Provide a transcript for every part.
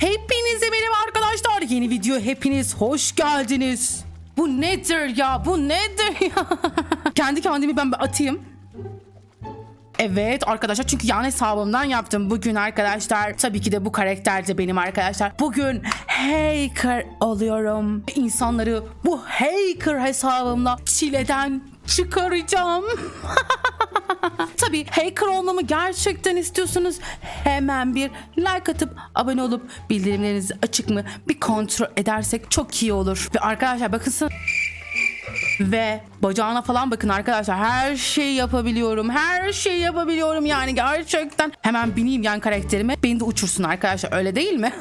Hepinize merhaba arkadaşlar. Yeni video hepiniz hoş geldiniz. Bu nedir ya? Bu nedir ya? Kendi kendimi ben atayım. Evet arkadaşlar çünkü yan hesabımdan yaptım bugün arkadaşlar. Tabii ki de bu karakter de benim arkadaşlar. Bugün hacker oluyorum. İnsanları bu hacker hesabımla çileden çıkaracağım. Tabii hacker olmamı gerçekten istiyorsanız hemen bir like atıp abone olup bildirimleriniz açık mı bir kontrol edersek çok iyi olur. Ve arkadaşlar bakın ve bacağına falan bakın arkadaşlar. Her şeyi yapabiliyorum. Her şeyi yapabiliyorum yani gerçekten. Hemen bineyim yan karakterime. Beni de uçursun arkadaşlar öyle değil mi?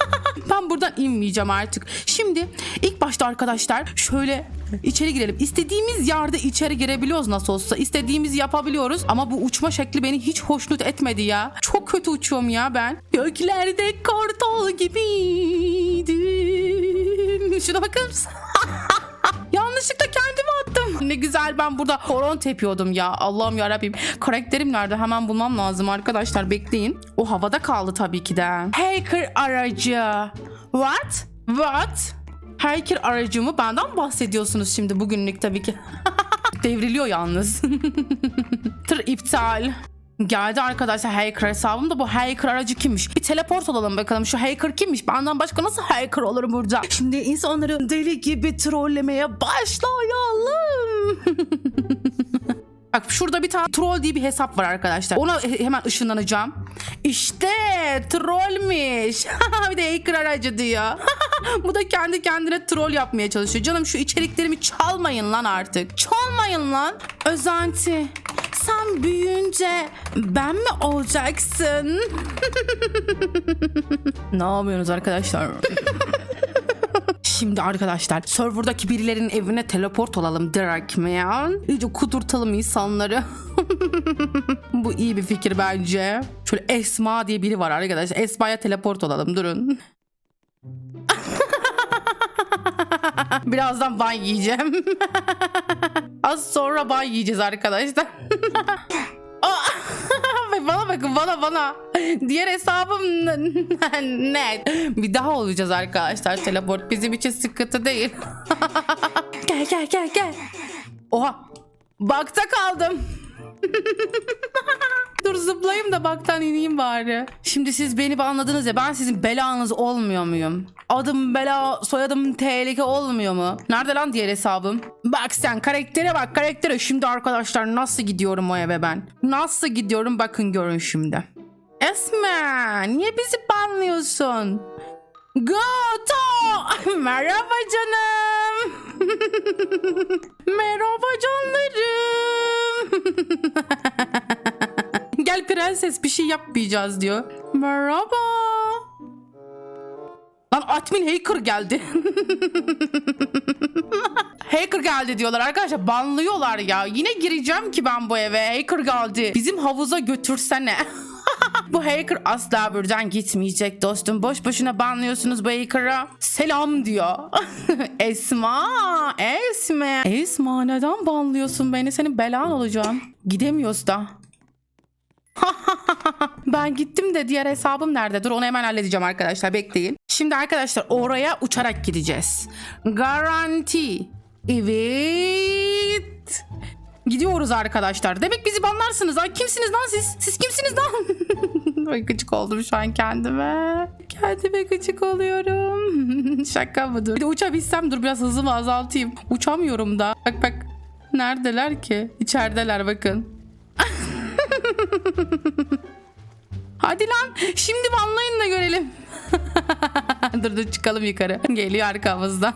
ben buradan inmeyeceğim artık. Şimdi ilk başta arkadaşlar şöyle içeri girelim. İstediğimiz yerde içeri girebiliyoruz nasıl olsa. İstediğimizi yapabiliyoruz. Ama bu uçma şekli beni hiç hoşnut etmedi ya. Çok kötü uçuyorum ya ben. Göklerde kartal gibiydim. Şuna bakar mısın? Yanlışlıkla kendimi attım. Ne güzel ben burada horon tepiyordum ya. Allah'ım yarabbim. Karakterim nerede? Hemen bulmam lazım arkadaşlar. Bekleyin. O havada kaldı tabii ki de. Hacker aracı. What? What? Hacker aracımı benden bahsediyorsunuz şimdi bugünlük tabii ki. Devriliyor yalnız. Tır iptal. Geldi arkadaşlar hacker hesabım da bu hacker aracı kimmiş? Bir teleport olalım bakalım şu hacker kimmiş? Benden başka nasıl hacker olurum burada? Şimdi insanları deli gibi trollemeye başlayalım. Bak şurada bir tane troll diye bir hesap var arkadaşlar. Ona he- hemen ışınlanacağım. İşte trollmüş. bir de hacker aracı diyor. Bu da kendi kendine troll yapmaya çalışıyor. Canım şu içeriklerimi çalmayın lan artık. Çalmayın lan. Özenti. Sen büyüyünce ben mi olacaksın? ne yapıyorsunuz arkadaşlar? Şimdi arkadaşlar serverdaki birilerinin evine teleport olalım direkt man. İyice kudurtalım insanları. Bu iyi bir fikir bence. Şöyle Esma diye biri var arkadaşlar. Esma'ya teleport olalım durun. Birazdan ban yiyeceğim. Az sonra ban yiyeceğiz arkadaşlar. Ve bana bakın bana bana. Diğer hesabım ne? Bir daha olacağız arkadaşlar teleport. Bizim için sıkıntı değil. gel gel gel gel. Oha. Bakta kaldım. Dur zıplayayım da baktan ineyim bari. Şimdi siz beni bir anladınız ya ben sizin belanız olmuyor muyum? Adım bela soyadım tehlike olmuyor mu? Nerede lan diğer hesabım? Bak sen karaktere bak karaktere. Şimdi arkadaşlar nasıl gidiyorum o eve ben? Nasıl gidiyorum bakın görün şimdi. Esma niye bizi banlıyorsun? Goto! Merhaba canım. Merhaba canlarım. Gel prenses bir şey yapmayacağız diyor. Merhaba. Lan admin hacker geldi. hacker geldi diyorlar arkadaşlar banlıyorlar ya. Yine gireceğim ki ben bu eve. Hacker geldi. Bizim havuza götürsene. bu hacker asla buradan gitmeyecek dostum. Boş boşuna banlıyorsunuz bu hacker'a. Selam diyor. Esma. Esme. Esma neden banlıyorsun beni? Senin belan olacağım. Gidemiyoruz da. ben gittim de diğer hesabım nerede? Dur onu hemen halledeceğim arkadaşlar bekleyin. Şimdi arkadaşlar oraya uçarak gideceğiz. Garanti. Evet. Gidiyoruz arkadaşlar. Demek bizi banlarsınız. Ay kimsiniz lan siz? Siz kimsiniz lan? Ay gıcık oldum şu an kendime. Kendime gıcık oluyorum. Şaka mıdır? Bir de uçabilsem dur biraz hızımı azaltayım. Uçamıyorum da. Bak bak. Neredeler ki? İçerideler bakın. Hadi lan şimdi banlayın da görelim. dur dur çıkalım yukarı. Geliyor arkamızdan.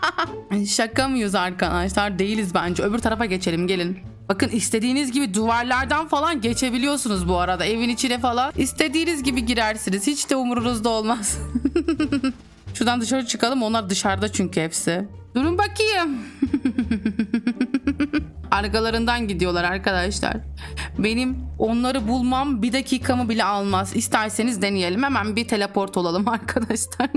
Şaka mıyız arkadaşlar? Değiliz bence. Öbür tarafa geçelim gelin. Bakın istediğiniz gibi duvarlardan falan geçebiliyorsunuz bu arada. Evin içine falan. İstediğiniz gibi girersiniz. Hiç de umurunuzda olmaz. Şuradan dışarı çıkalım. Onlar dışarıda çünkü hepsi. Durun bakayım. Arkalarından gidiyorlar arkadaşlar. Benim onları bulmam bir dakikamı bile almaz. İsterseniz deneyelim. Hemen bir teleport olalım arkadaşlar.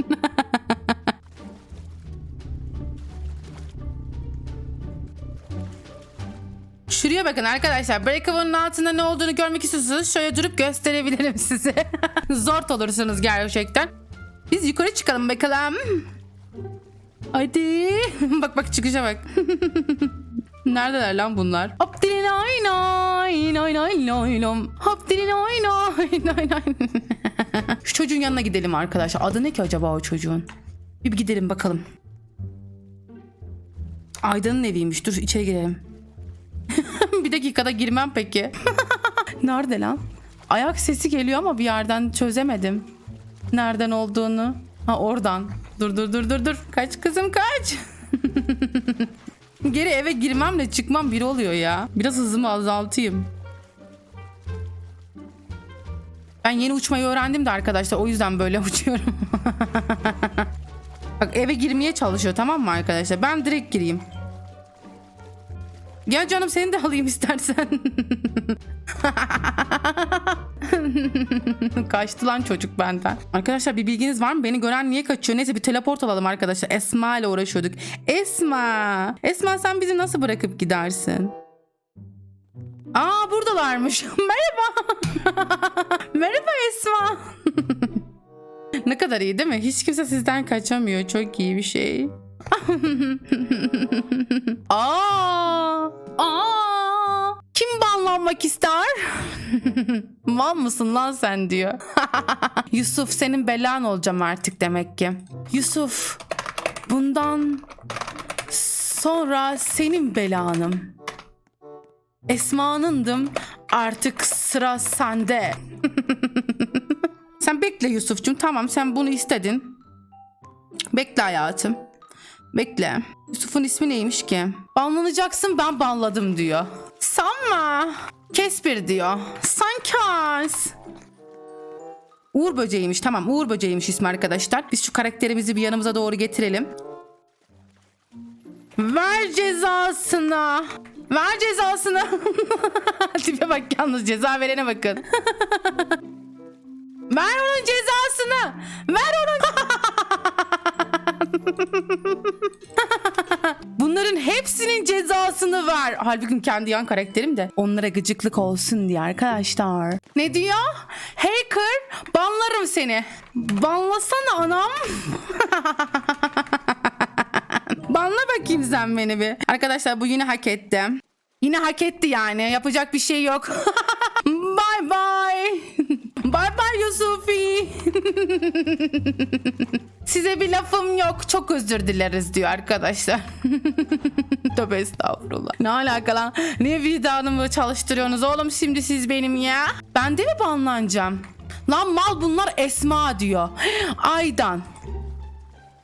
Şuraya bakın arkadaşlar. Breakaway'ın altında ne olduğunu görmek istiyorsanız şöyle durup gösterebilirim size. Zor olursunuz gerçekten. Biz yukarı çıkalım bakalım. Hadi. bak bak çıkışa bak. Neredeler lan bunlar? Hop dilin ay nay nay nay nay lom. Hop dilin ay nay nay nay. Şu çocuğun yanına gidelim arkadaşlar. Adı ne ki acaba o çocuğun? Bir gidelim bakalım. Aydın'ın eviymiş. Dur içeri girelim. bir dakikada girmem peki. Nerede lan? Ayak sesi geliyor ama bir yerden çözemedim. Nereden olduğunu. Ha oradan. Dur dur dur dur dur. Kaç kızım kaç. Geri eve girmemle çıkmam bir oluyor ya. Biraz hızımı azaltayım. Ben yeni uçmayı öğrendim de arkadaşlar o yüzden böyle uçuyorum. Bak eve girmeye çalışıyor tamam mı arkadaşlar? Ben direkt gireyim. Gel canım seni de alayım istersen. Kaçtı lan çocuk benden. Arkadaşlar bir bilginiz var mı? Beni gören niye kaçıyor? Neyse bir teleport alalım arkadaşlar. Esma ile uğraşıyorduk. Esma. Esma sen bizi nasıl bırakıp gidersin? Aa buradalarmış. Merhaba. Merhaba Esma. ne kadar iyi değil mi? Hiç kimse sizden kaçamıyor. Çok iyi bir şey. Aa! Aa! Kim banlanmak ister? Mal mısın lan sen diyor. Yusuf senin belan olacağım artık demek ki. Yusuf bundan sonra senin belanım. Esma'nındım artık sıra sende. sen bekle Yusuf'cum tamam sen bunu istedin. Bekle hayatım. Bekle. Yusuf'un ismi neymiş ki? Banlanacaksın ben banladım diyor. Sanma. Kespir diyor. Sankas. Uğur böceğiymiş tamam Uğur böceğiymiş ismi arkadaşlar. Biz şu karakterimizi bir yanımıza doğru getirelim. Ver cezasını. Ver cezasını. Tipe bak yalnız ceza verene bakın. Ver onun cezasını. Ver onun. Bunların hepsinin cezasını ver. Halbuki kendi yan karakterim de onlara gıcıklık olsun diye arkadaşlar. Ne diyor? Hacker banlarım seni. Banlasana anam. Banla bakayım sen beni bir. Arkadaşlar bu yine hak etti. Yine hak etti yani. Yapacak bir şey yok. bye bye. bye bye Yusufi. Size bir lafım yok. Çok özür dileriz diyor arkadaşlar. Tövbe estağfurullah. Ne alaka lan? Niye vicdanımı çalıştırıyorsunuz oğlum şimdi siz benim ya? Ben de mi banlanacağım? Lan mal bunlar Esma diyor. Aydan.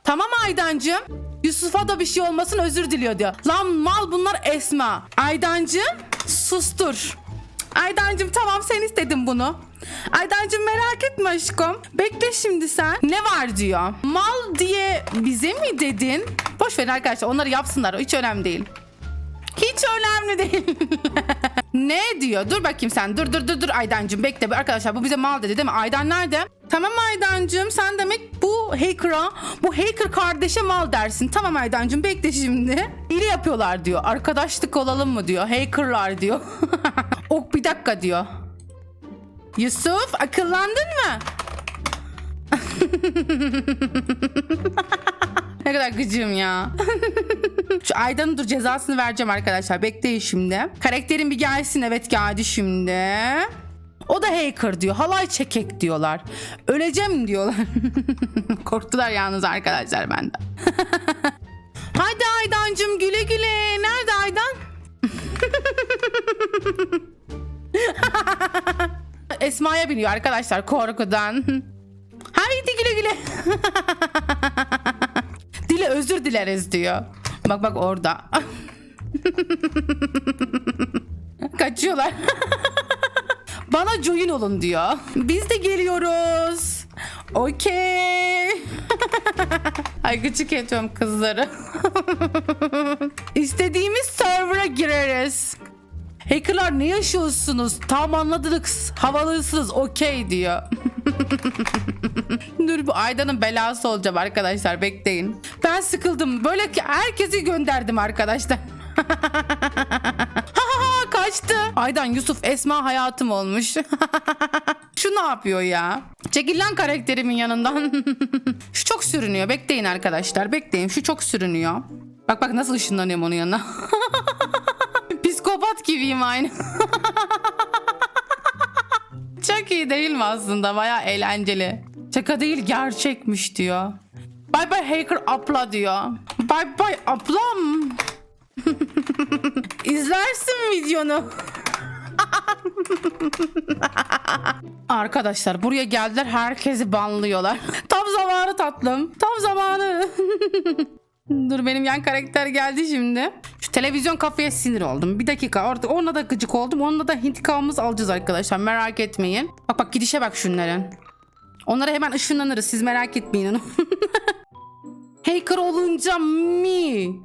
Tamam Aydancığım. Yusuf'a da bir şey olmasın özür diliyor diyor. Lan mal bunlar Esma. Aydancığım sustur. Aydancığım tamam sen istedin bunu. Aydancığım merak etme aşkım. Bekle şimdi sen. Ne var diyor. Mal diye bize mi dedin? Boş verin arkadaşlar onları yapsınlar. Hiç önemli değil. Hiç önemli değil. ne diyor? Dur bakayım sen. Dur dur dur dur Aydancığım bekle. Arkadaşlar bu bize mal dedi değil mi? Aydan nerede? Tamam Aydancığım sen demek bu hacker'a, bu hacker kardeşe mal dersin. Tamam Aydancığım bekle şimdi. İyi yapıyorlar diyor. Arkadaşlık olalım mı diyor. Hackerlar diyor. ok bir dakika diyor. Yusuf akıllandın mı? ne kadar gıcığım ya. Şu Aydan'ın dur cezasını vereceğim arkadaşlar. Bekleyin şimdi. Karakterin bir gelsin. Evet geldi şimdi. O da hacker diyor. Halay çekek diyorlar. Öleceğim diyorlar. Korktular yalnız arkadaşlar benden. Hadi Aydancım güle güle. Nerede Aydan? Esma'ya biniyor arkadaşlar korkudan. Haydi güle güle. Dile özür dileriz diyor. Bak bak orada. Kaçıyorlar. Bana join olun diyor. Biz de geliyoruz. Okey. Ay gıcık ediyorum kızları. İstediğimiz server'a gireriz. Hackerlar ne yaşıyorsunuz? Tam anladık. Havalısınız. Okey diyor. Dur bu Aydan'ın belası olacağım arkadaşlar. Bekleyin. Ben sıkıldım. Böyle ki herkesi gönderdim arkadaşlar. Kaçtı. Aydan Yusuf Esma hayatım olmuş. Şu ne yapıyor ya? Çekil lan karakterimin yanından. Şu çok sürünüyor. Bekleyin arkadaşlar. Bekleyin. Şu çok sürünüyor. Bak bak nasıl ışınlanıyorum onun yanına. Psikopat gibiyim aynı. Çok iyi değil mi aslında? Baya eğlenceli. Şaka değil gerçekmiş diyor. Bye bye hacker abla diyor. Bye bye ablam. İzlersin videonu. Arkadaşlar buraya geldiler herkesi banlıyorlar. Tam zamanı tatlım. Tam zamanı. Dur benim yan karakter geldi şimdi. Şu televizyon kafaya sinir oldum. Bir dakika orada onunla da gıcık oldum. Onunla da intikamımızı alacağız arkadaşlar. Merak etmeyin. Bak bak gidişe bak şunların. Onlara hemen ışınlanırız. Siz merak etmeyin. Hacker olunca mi?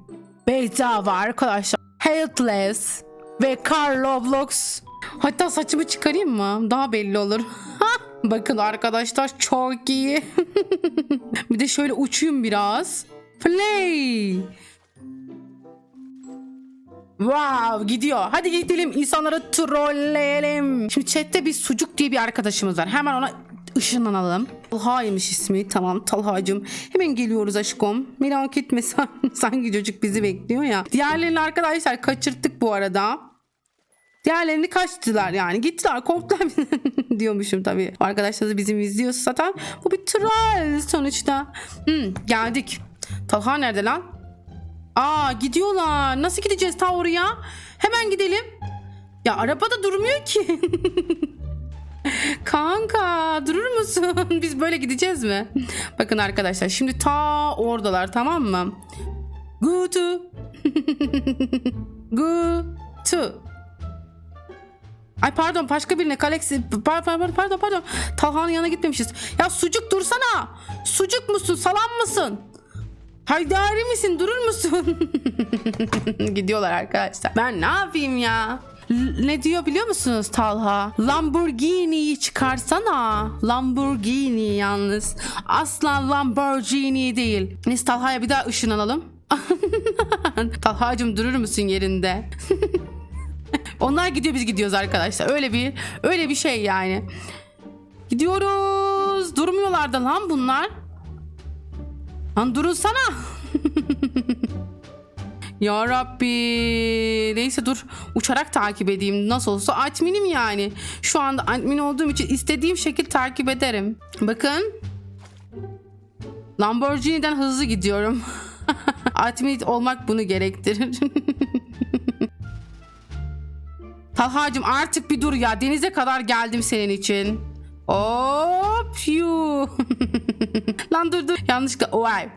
Bedava arkadaşlar. Helpless ve Car Roblox. Hatta saçımı çıkarayım mı? Daha belli olur. Bakın arkadaşlar çok iyi. bir de şöyle uçuyum biraz. Play. Wow gidiyor. Hadi gidelim insanları trolleyelim. Şimdi chatte bir sucuk diye bir arkadaşımız var. Hemen ona ışınlanalım. Talha'ymış ismi. Tamam Talha'cığım. Hemen geliyoruz aşkım. Merak etme sen. Sanki çocuk bizi bekliyor ya. Diğerlerini arkadaşlar kaçırttık bu arada. Diğerlerini kaçtılar yani. Gittiler korktular diyormuşum tabii. Arkadaşlar da bizim izliyorsa zaten. Bu bir troll sonuçta. Hmm, geldik. Talha nerede lan? Aa gidiyorlar. Nasıl gideceğiz ta oraya? Hemen gidelim. Ya arabada durmuyor ki. Kanka durur musun? Biz böyle gideceğiz mi? Bakın arkadaşlar şimdi ta oradalar tamam mı? Go to. Ay pardon başka birine Kalex pardon pardon pardon pardon Talha'nın yanına gitmemişiz. Ya sucuk dursana. Sucuk musun? Salam mısın? Haydari misin? Durur musun? Gidiyorlar arkadaşlar. Ben ne yapayım ya? Ne diyor biliyor musunuz Talha? Lamborghini'yi çıkarsana. Lamborghini yalnız. Asla Lamborghini değil. Neyse Talha'ya bir daha ışınlanalım. Talha'cığım durur musun yerinde? Onlar gidiyor biz gidiyoruz arkadaşlar. Öyle bir öyle bir şey yani. Gidiyoruz. Durmuyorlar da lan bunlar. Lan durunsana. ya Rabbi. Neyse dur. Uçarak takip edeyim. Nasıl olsa adminim yani. Şu anda admin olduğum için istediğim şekil takip ederim. Bakın. Lamborghini'den hızlı gidiyorum. admin olmak bunu gerektirir. Talhacım artık bir dur ya. Denize kadar geldim senin için. Hop yu. Lan dur dur. Yanlışlıkla. Vay.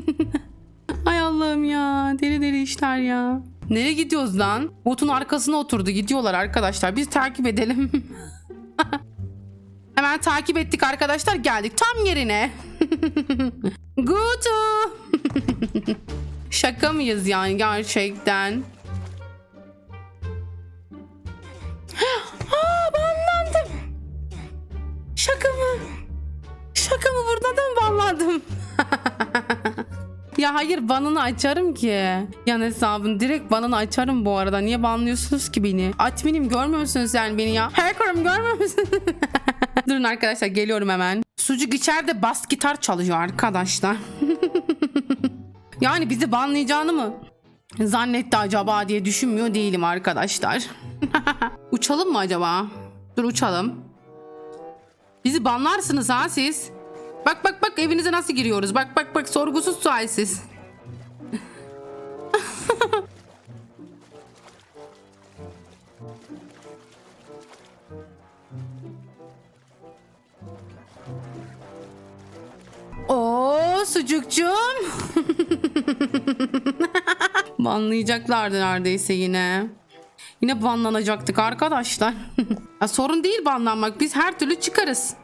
Ay Allah'ım ya. Deli deli işler ya. Nereye gidiyoruz lan? Botun arkasına oturdu. Gidiyorlar arkadaşlar. Biz takip edelim. Hemen takip ettik arkadaşlar. Geldik tam yerine. Gutu. Şaka mıyız yani gerçekten? Şaka mı? Şaka mı burada da mı banlandım? ya hayır banını açarım ki. Yan hesabın direkt banını açarım bu arada. Niye banlıyorsunuz ki beni? Adminim görmüyor musunuz yani beni ya? Hacker'ım görmüyor musunuz? Durun arkadaşlar geliyorum hemen. Sucuk içeride bas gitar çalıyor arkadaşlar. yani bizi banlayacağını mı? zannetti acaba diye düşünmüyor değilim arkadaşlar. uçalım mı acaba? Dur uçalım. Bizi banlarsınız ha siz. Bak bak bak evinize nasıl giriyoruz. Bak bak bak sorgusuz sualsiz. Oo sucukcuğum. Banlayacaklardı neredeyse yine. Yine banlanacaktık arkadaşlar. ya sorun değil banlanmak. Biz her türlü çıkarız.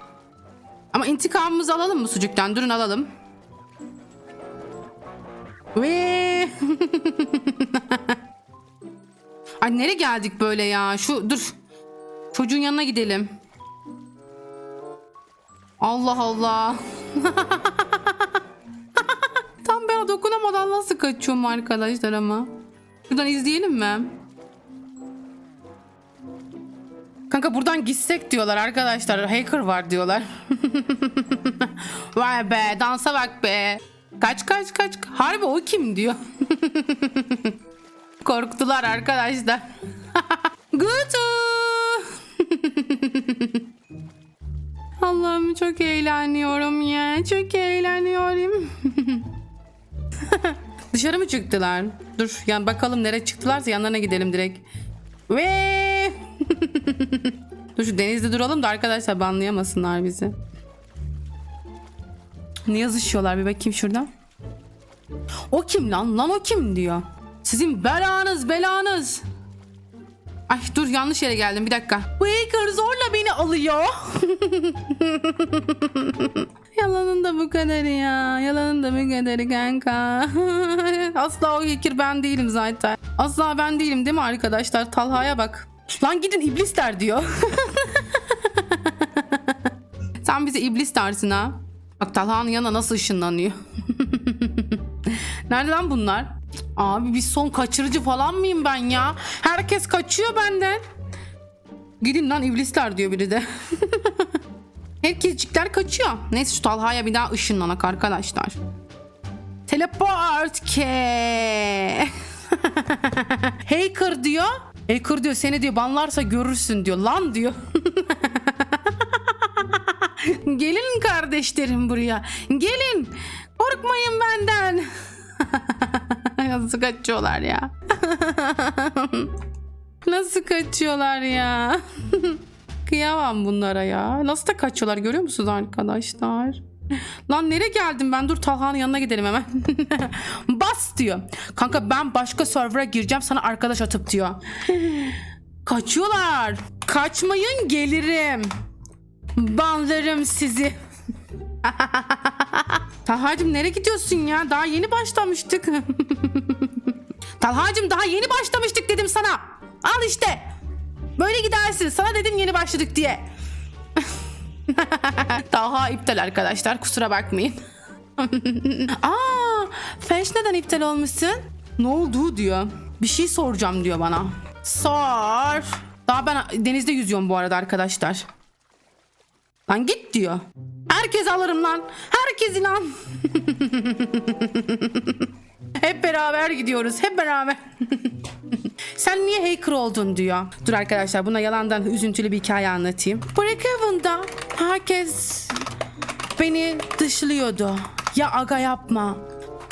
Ama intikamımızı alalım mı sucuktan? Durun alalım. Ve Ay nereye geldik böyle ya? Şu dur. Çocuğun yanına gidelim. Allah Allah. Tam ben dokunamadan nasıl kaçıyorum arkadaşlar ama. Şuradan izleyelim mi? Kanka buradan gitsek diyorlar arkadaşlar. Hacker var diyorlar. Vay be dansa bak be. Kaç kaç kaç. Harbi o kim diyor. Korktular arkadaşlar. Gutu. Allah'ım çok eğleniyorum ya. Çok eğleniyorum. Dışarı mı çıktılar? Dur yani bakalım nereye çıktılarsa yanlarına gidelim direkt. Ve Dur şu denizde duralım da arkadaşlar banlayamasınlar bizi. Ne yazışıyorlar bir bakayım şuradan. O kim lan? Lan o kim diyor. Sizin belanız belanız. Ay dur yanlış yere geldim bir dakika. Bu hacker zorla beni alıyor. Yalanın da bu kadarı ya. Yalanın da bu kadarı kanka. Asla o hacker ben değilim zaten. Asla ben değilim değil mi arkadaşlar? Talha'ya bak. Lan gidin iblisler diyor. Sen bize iblis dersin ha. Bak Talha'nın yanına nasıl ışınlanıyor. Nerede lan bunlar? Abi bir son kaçırıcı falan mıyım ben ya? Herkes kaçıyor benden. Gidin lan iblisler diyor biri de. Herkescikler kaçıyor. Neyse şu Talha'ya bir daha ışınlanak arkadaşlar. Teleport ke. Hacker diyor. Hacker diyor seni diyor banlarsa görürsün diyor. Lan diyor. Gelin kardeşlerim buraya. Gelin. Korkmayın benden. Nasıl kaçıyorlar ya. Nasıl kaçıyorlar ya. Kıyamam bunlara ya. Nasıl da kaçıyorlar görüyor musunuz arkadaşlar? Lan nereye geldim ben? Dur Talha'nın yanına gidelim hemen. Bas diyor. Kanka ben başka server'a gireceğim sana arkadaş atıp diyor. Kaçıyorlar. Kaçmayın gelirim. Banlarım sizi. Talha'cığım nereye gidiyorsun ya? Daha yeni başlamıştık. Talha'cığım daha yeni başlamıştık dedim sana. Al işte. Böyle gidersin. Sana dedim yeni başladık diye. Talha iptal arkadaşlar. Kusura bakmayın. Aa, Feş neden iptal olmuşsun? Ne oldu diyor. Bir şey soracağım diyor bana. Sor. Daha ben denizde yüzüyorum bu arada arkadaşlar. Lan git diyor. Herkes alırım lan. Herkes inan. Hep beraber gidiyoruz. Hep beraber. Sen niye hacker oldun diyor. Dur arkadaşlar buna yalandan üzüntülü bir hikaye anlatayım. Breakhaven'da herkes beni dışlıyordu. Ya aga yapma.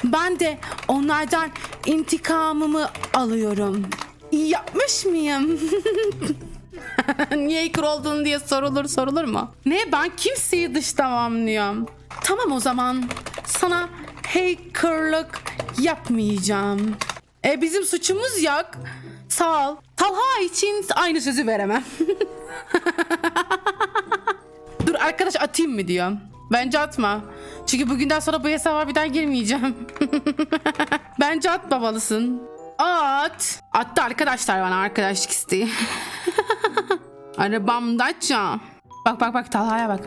Ben de onlardan intikamımı alıyorum. İyi yapmış mıyım? Niye hacker oldun diye sorulur sorulur mu? Ne ben kimseyi dışlamamlıyorum. Tamam o zaman sana hackerlık yapmayacağım. E bizim suçumuz yok. Sağ ol. Talha için aynı sözü veremem. Dur arkadaş atayım mı diyor. Bence atma. Çünkü bugünden sonra bu hesaba bir daha girmeyeceğim. Bence atmamalısın. At. Attı arkadaşlar bana arkadaşlık isteği. Arabamda açacağım. Bak bak bak Talha'ya bak.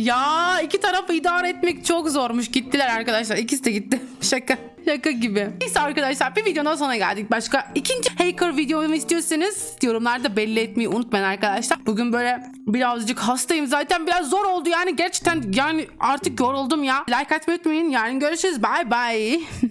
Ya iki tarafı idare etmek çok zormuş. Gittiler arkadaşlar. İkisi de gitti. Şaka. Şaka gibi. Neyse arkadaşlar bir videonun sonuna geldik. Başka ikinci hacker videomu istiyorsanız yorumlarda belli etmeyi unutmayın arkadaşlar. Bugün böyle birazcık hastayım. Zaten biraz zor oldu yani gerçekten yani artık yoruldum ya. Like atmayı unutmayın. Yarın görüşürüz. Bye bye.